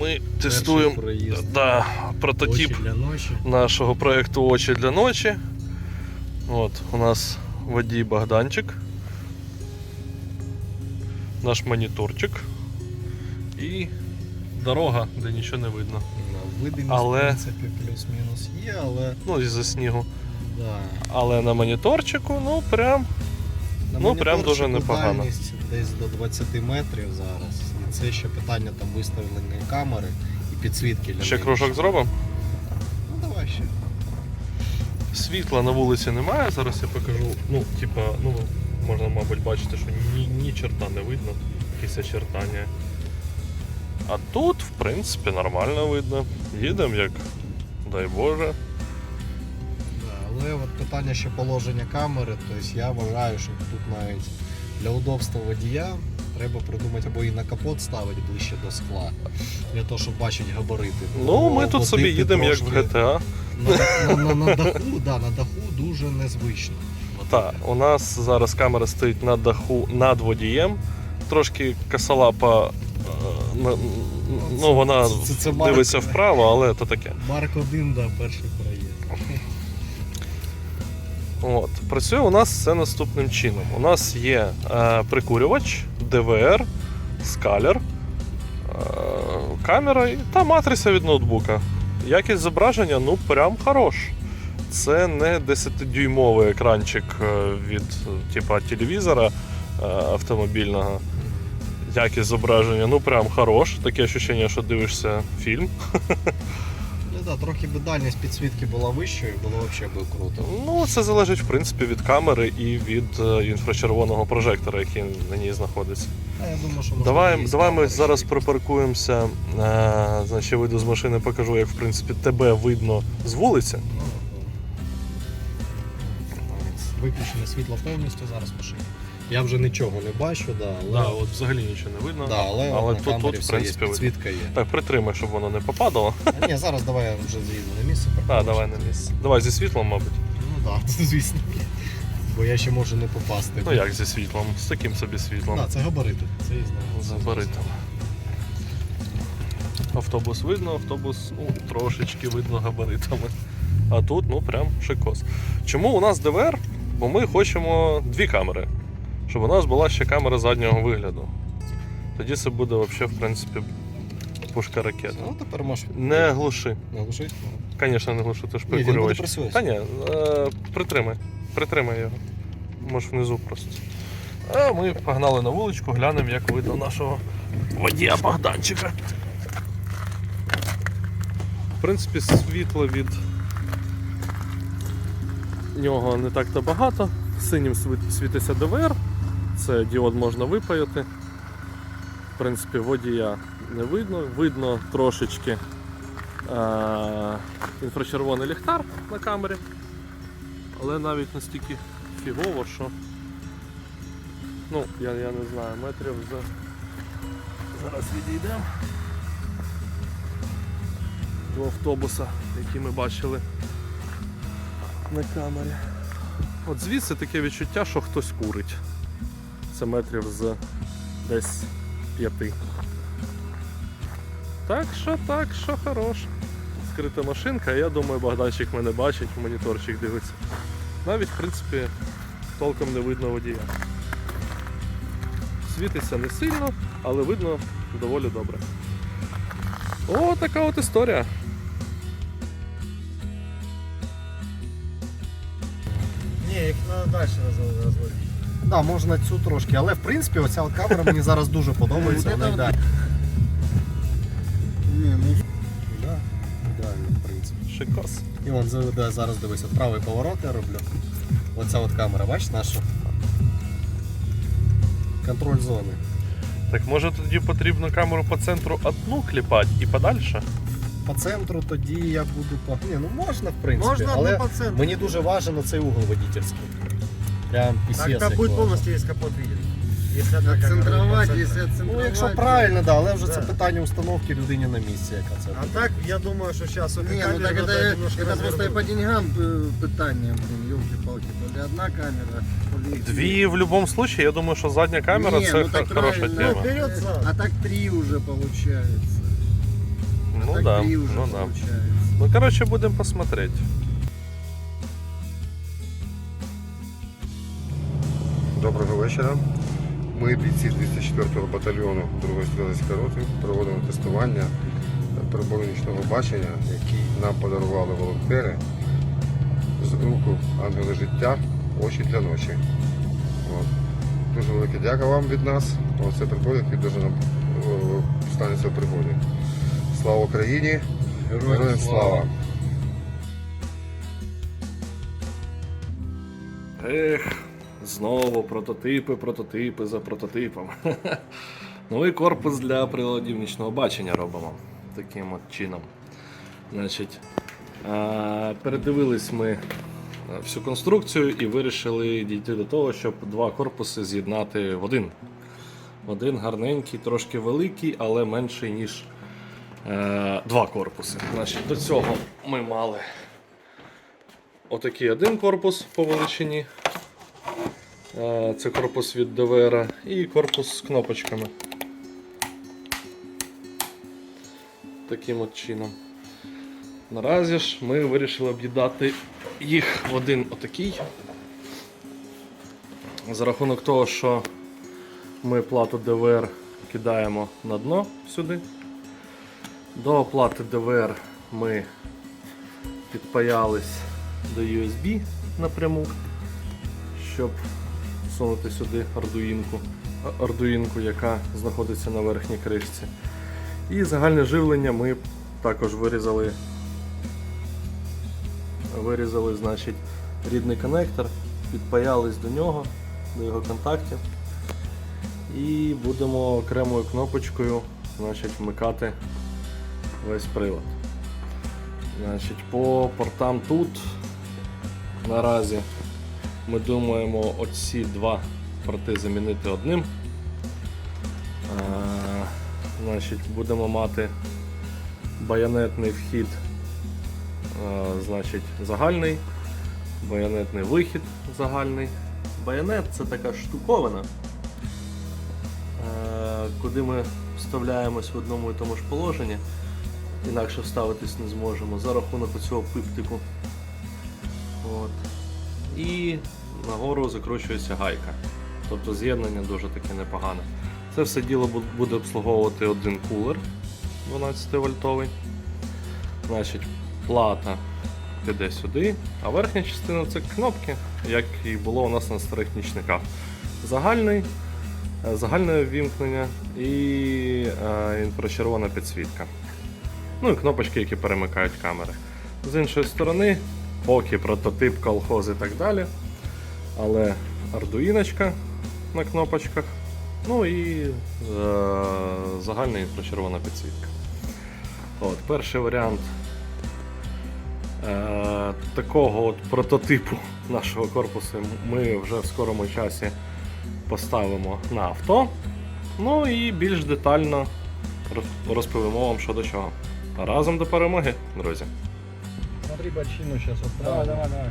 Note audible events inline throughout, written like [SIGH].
Ми тестуємо да, прототип нашого проєкту Очі для ночі. От, у нас водій Богданчик. Наш моніторчик. І дорога, де нічого не видно. Видимість, Але- в принципі, плюс-мінус є, але Ну, із-за снігу. да. Але на моніторчику, ну прям. На Ну, прям дуже непогано. Десь до 20 метрів зараз. Це ще питання там виставлення камери і підсвітки для Ще неї. кружок зробимо. Ну давай ще. Світла на вулиці немає, зараз я покажу. Ну, типа, ну, можна, мабуть, бачити, що ні, ні черта не видно, якісь очертання. А тут, в принципі, нормально видно. Їдемо як, дай Боже. Да, але от питання ще положення камери, тобто я вважаю, що тут навіть для удобства водія треба придумати або і на капот ставити ближче до скла, для того, щоб бачити габарити. Ну, ми тут собі їдемо як в GTA. На, на, на, на даху, да, на даху дуже незвично. Так, у нас зараз камера стоїть на даху над водієм. Трошки косолапа. е, на- Ну, вона Це- це- це Марк. дивиться вправо, але то таке. Марк 1, да, перший проїзд. От. Працює у нас все наступним чином. У нас є е, прикурювач, ДВР, скалер, е, камера та матриця від ноутбука. Якість зображення ну прям хорош. Це не 10-дюймовий екранчик е, від е, типа, телевізора е, автомобільного. Якість зображення ну прям хорош. Таке відчуття, що дивишся фільм. [LAUGHS] Ну, да, трохи би дальність підсвітки була вищою, було взагалі би круто. Ну, це залежить в принципі від камери і від е, інфрачервоного прожектора, який на ній знаходиться. А я думаю, що Давай, давай ми камери, зараз припаркуємося. Е, значить, я вийду з машини, покажу, як в принципі тебе видно з вулиці. Ну. Виключене світло повністю зараз в машині. Я вже нічого не бачу, да, але, Да, от взагалі нічого не видно. да, але, але на тут, камері тут в все принципі є, видно. підсвітка є. Так, притримай, щоб воно не попадало. А, ні, зараз давай я вже з'їду на місце. Так, давай на місце. Давай зі світлом, мабуть. Ну так, да, [LAUGHS] звісно. Бо я ще можу не попасти. Ну як зі світлом? З таким собі світлом. Да, це габарити. Це я знаю. З габаритами. Автобус видно, автобус ну, трошечки видно габаритами. А тут ну прям шикос. Чому у нас ДВР? Бо ми хочемо дві камери. Щоб у нас була ще камера заднього вигляду. Тоді це буде взагалі, в принципі, пушка ракета. Ну тепер можеш Не глуши. не глушить. Звісно, не глуши, ти ж Ні, він буде прикурювач. працювати. Та ні, е, притримай. Притримай його. Може внизу просто. А ми погнали на вуличку, глянемо, як видно нашого водія Богданчика. В принципі, світла від нього не так-то багато. Синім світ- світиться ДВР, це діод можна випаяти. В принципі, водія не видно. Видно трошечки е- інфрачервоний ліхтар на камері. Але навіть настільки фігово, що. Ну, я, я не знаю, метрів за. Зараз відійдемо до автобуса, який ми бачили на камері. От звідси таке відчуття, що хтось курить. Це метрів з десь п'яти. Так що, так що хорош. Скрита машинка, я думаю, Богданчик мене бачить, моніторчик дивиться. Навіть, в принципі, толком не видно водія. Світиться не сильно, але видно доволі добре. О, така от історія. Ні, їх треба далі розводити. Да, можна цю трошки, але в принципі оця от камера мені зараз дуже подобається. Вона йде. Ні, ну Да, ідеально, в принципі. Шикос. І вон заведе зараз дивись, от правий поворот я роблю. Оця от камера, бачиш наша? Контроль зони. Так може тоді потрібно камеру по центру одну кліпати і подальше? По центру тоді я буду по. Ні, ну можна в принципі, можна але по центру. мені дуже важливо цей угол водительський. Прям пісець. Так, як так будет важно. полностью весь капот виден. Если одна камера Центрувати, по центру. якщо центрувати. Ну, якщо правильно, да, але вже це Да. питання установки людині на місці, яка це. А так, я думаю, что сейчас обе Ні, ну камеры так надо это, немножко это просто и по развернуть. деньгам э, питання, блин, елки-палки. То ли одна камера, то ли... Дві в будь-якому випадку, я думаю, що задня камера Ні, це ну так хо- хороша правильно. Ну, тема. вперед, А за. так три уже получается. Ну так да, три уже ну да. получается. Ну, короче, будемо посмотреть. Вечора. Ми бійці 204-го батальйону 2-ї стрілецької роти проводимо тестування прибору нічного бачення, який нам подарували волонтери з руку Ангели життя очі для ночі. От. Дуже велике дяка вам від нас. Оце прибор, який дуже нам станеться в пригоді. Слава Україні! Героям слава! Ех, знову прототипи, прототипи за прототипом. [LAUGHS] Новий корпус для приладів нічного бачення робимо таким от чином. Значить, передивились ми всю конструкцію і вирішили дійти до того, щоб два корпуси з'єднати в один. Один гарненький, трошки великий, але менший, ніж е, два корпуси. Значить, до цього ми мали Отакий один корпус по величині. Е, Це корпус від ДВР і корпус з кнопочками. Таким от чином. Наразі ж ми вирішили об'єднати їх в один отакий. За рахунок того, що ми плату ДВР кидаємо на дно сюди. До оплати ДВР ми підпаялись до USB напряму, щоб всунути сюди ардуїнку, ардуїнку, яка знаходиться на верхній кришці. І загальне живлення ми також вирізали. Вирізали, значить, рідний коннектор, підпаялись до нього, до його контактів. І будемо окремою кнопочкою значить, вмикати весь прилад. Значить, по портам тут наразі ми думаємо оці два порти замінити одним. А, значить, будемо мати байонетний вхід, а, значить, загальний, байонетний вихід загальний. Байонет це така штуковина, е, куди ми вставляємось в одному і тому ж положенні інакше вставитись не зможемо за рахунок цього пиптику. От. І нагору закручується гайка. Тобто з'єднання дуже таке непогане. Це все діло буде обслуговувати один кулер 12 вольтовий. Значить, плата піде сюди, а верхня частина це кнопки, як і було у нас на старих нічниках. Загальний, е, загальне вімкнення і е, інфрачервона підсвітка. Ну і кнопочки, які перемикають камери. З іншої сторони, поки прототип, колхоз і так далі. Але ардуїночка на кнопочках. Ну і е, загальна інфрачервона підсвітка. От, перший варіант е, такого от прототипу нашого корпусу ми вже в скорому часі поставимо на авто. Ну і більш детально розповімо вам що до чого. Разом до перемоги, друзі. Смотри, бочину сейчас вот Давай, давай, давай.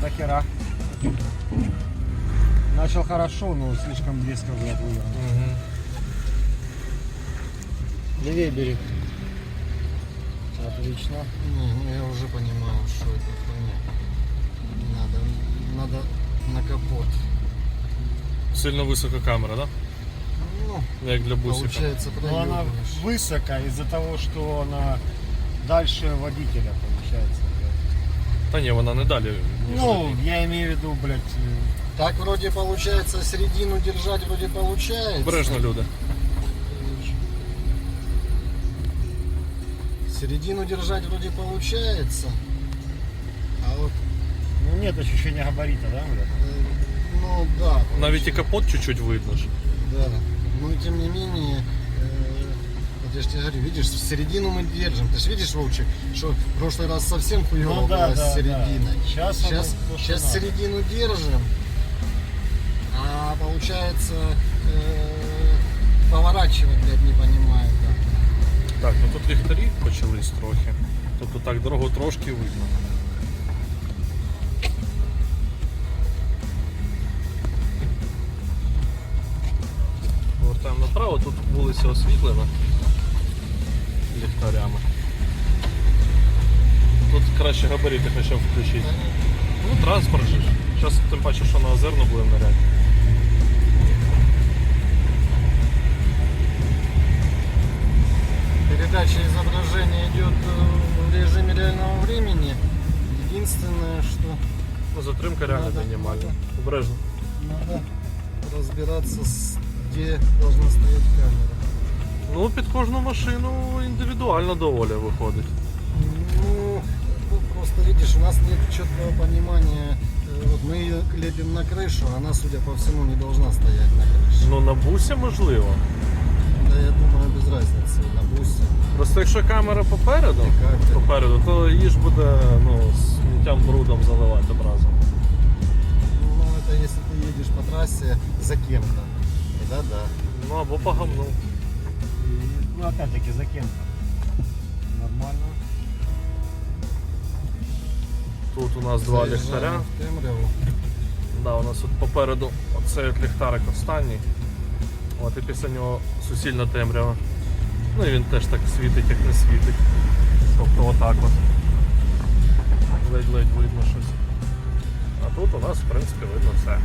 Нахера. Начал хорошо, но слишком близко блядь, выиграл. Левее бери. Отлично. Не, ну я уже понимаю, что это хуйня. Надо, надо на капот. Сильно висока камера, так? Ну, Як для получается, Но она проебываешь. высоко из-за того, что она дальше водителя получается. блядь. Та ні, вона не далі. Ну, я имею в виду, блядь, э, Так вроде получается, середину держать вроде получается. Обережно люди. Середину держать вроде получается. А вот, ну нет ощущения габарита, да, блядь? э, ну да. Навіть і капот чуть-чуть видно ж. Да. Но тем не менее, э, вот я же тебе говорю, видишь, в середину мы держим. Ты же видишь, Вовчик, что в прошлый раз совсем хуево Ну да, было да, с серединой. да. Сейчас Сейчас, оно то, что сейчас надо. середину держим, а получается э, поворачивать, блядь, не понимаю. как. Так, ну тут ліхтарі почались трохи. Тобто так дорогу трошки видно. Повертаємо вулиця освітлена ліхтарями. Тут краще габарити хоча б включити. Ну, транспорт же. Зараз тим паче, що на озерну будемо ныряти. Передача изображения идет э, в режиме реального времени. Единственное, что Ну, затримка реально Надо, мінімальна. надо. Обережно. надо разбираться, с, где должна стоять камера. Ну, під кожну машину індивідуально доволі виходить. Ну, ну, просто видишь, у нас нет четкого понимания. Э, Вот мы ее лепим на крышу, она, судя по всему, не должна стоять на крыше. Ну, на бусі можливо. Да, я думаю, без разницы, на бусе. Просто якщо камера попереду, Як? попереду, то її ж буде ну, сміттям брудом заливати одразу. Ну, это если ты едешь по трассе за кем-то. Да, да. Ну або по гамну. Ну, опять-таки, за кем Нормально. Тут у нас два ліхтаря. в темряву. Да, у нас от попереду оцей от ліхтарик останній. От і після нього суцільна темрява. Ну і він теж так світить, як не світить. Тобто отак от. Ледь-ледь видно щось. А тут у нас, в принципі, видно все.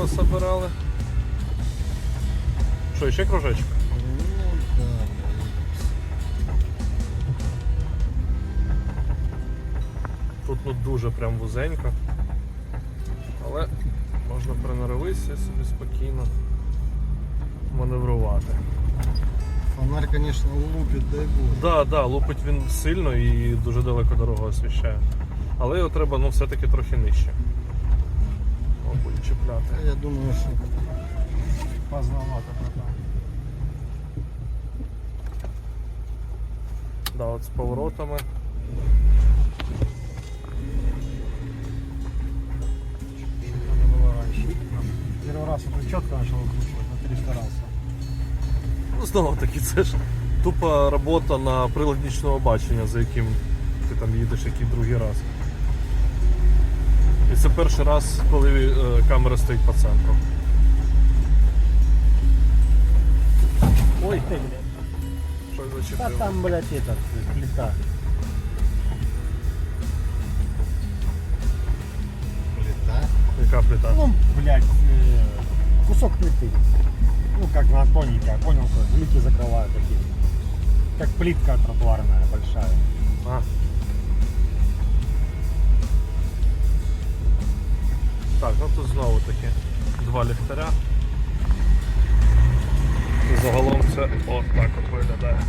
Пособирали. Що, ще кружечок? Ну. Тут ну дуже прям вузенько. Але можна приноровитися собі спокійно маневрувати. Фонарь, конечно, лупит, дай бог. Да, да, лупить він сильно і дуже далеко дорогу освіщає. Але його треба ну, все-таки трохи нижче Мабуть, чіпляти. Я думаю, что Поздновато, братан. Да, от з поворотами. Надо было раньше. Первый раз это четко начал выкручивать, но перестарался. Ну, знову таки, це ж тупа робота на прилад нічного бачення, за яким ти там їдеш який другий раз. Це перший раз, коли е, камера стоїть по центру. Ой, ты, блядь. Що зачепило? там, блядь, этот, плита. плита. Яка плита? Ну, блядь, кусок плиты. Ну, как на тоненькая, понял, что глюки закрывают такие. Как плитка тротуарная большая. А. Так, ну тут знову таки два ліхтаря. І загалом це от так от виглядає.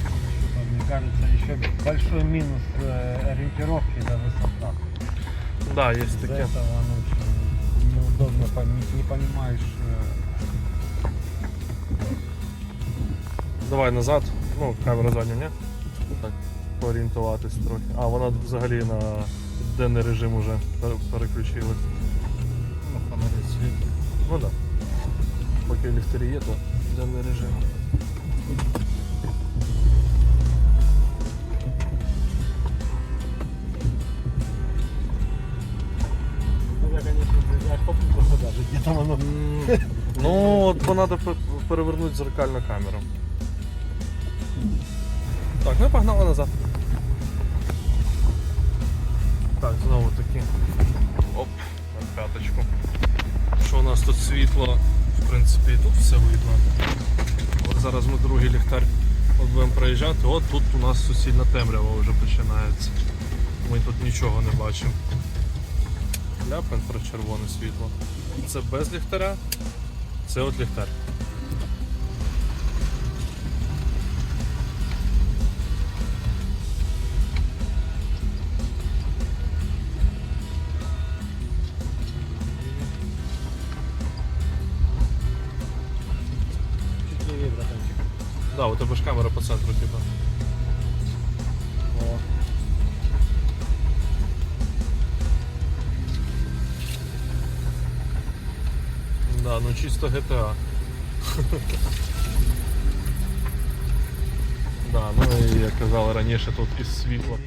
Что-то, Мне кажется, еще большой минус э, ориентировки это высота. Да, є Из-за таке. этого оно очень неудобно, пон- не, не понимаешь. э, Давай назад. Ну, камера задня, ні? Так, поорієнтуватись трохи. А, вона взагалі на денний режим уже пере- переключилась. Ну, фонарь свет. Ну так. Да. Поки ліхтарі є, то денний режим. Ну, я, конечно, я попутал даже, где там оно. М, Ну, от бо треба перевернути зеркальну камеру. Так, ну і погнали назад. Таки. Оп, на п'яточку. Що у нас тут світло, в принципі, і тут все видно. От зараз ми другий ліхтар от будемо проїжджати. От тут у нас суцільна темрява вже починається. Ми тут нічого не бачимо. Ляпаємо про червоне світло. Це без ліхтаря, це от ліхтар. Да, у тебе ж камера по центру, типа. О. Да, ну чисто GTA. [LAUGHS] Да, ну і як казали раніше, тут із світла.